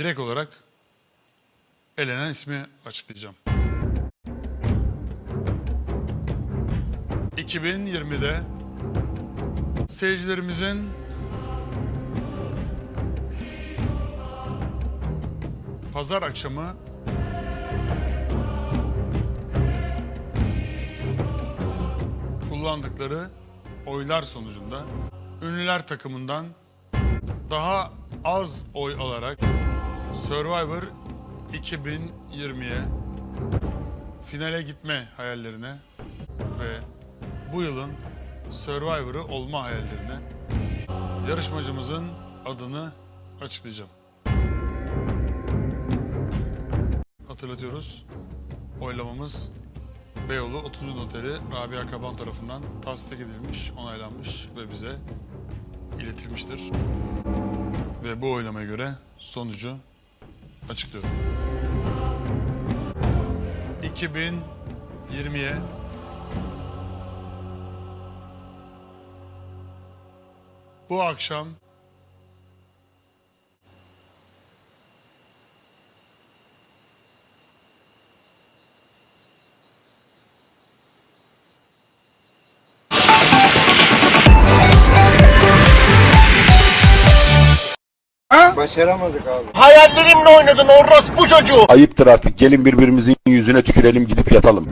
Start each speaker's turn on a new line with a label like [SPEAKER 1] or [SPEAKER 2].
[SPEAKER 1] direkt olarak elenen ismi açıklayacağım. 2020'de seyircilerimizin pazar akşamı kullandıkları oylar sonucunda ünlüler takımından daha az oy alarak Survivor 2020'ye finale gitme hayallerine ve bu yılın Survivor'ı olma hayallerine yarışmacımızın adını açıklayacağım. Hatırlatıyoruz. Oylamamız Beyoğlu 30. Noteri Rabia Kaban tarafından tasdik edilmiş, onaylanmış ve bize iletilmiştir. Ve bu oylamaya göre sonucu açıklıyorum. 2020'ye bu akşam
[SPEAKER 2] Başaramadık abi.
[SPEAKER 3] Hayallerimle oynadın orospu çocuğu.
[SPEAKER 4] Ayıptır artık gelin birbirimizin yüzüne tükürelim gidip yatalım.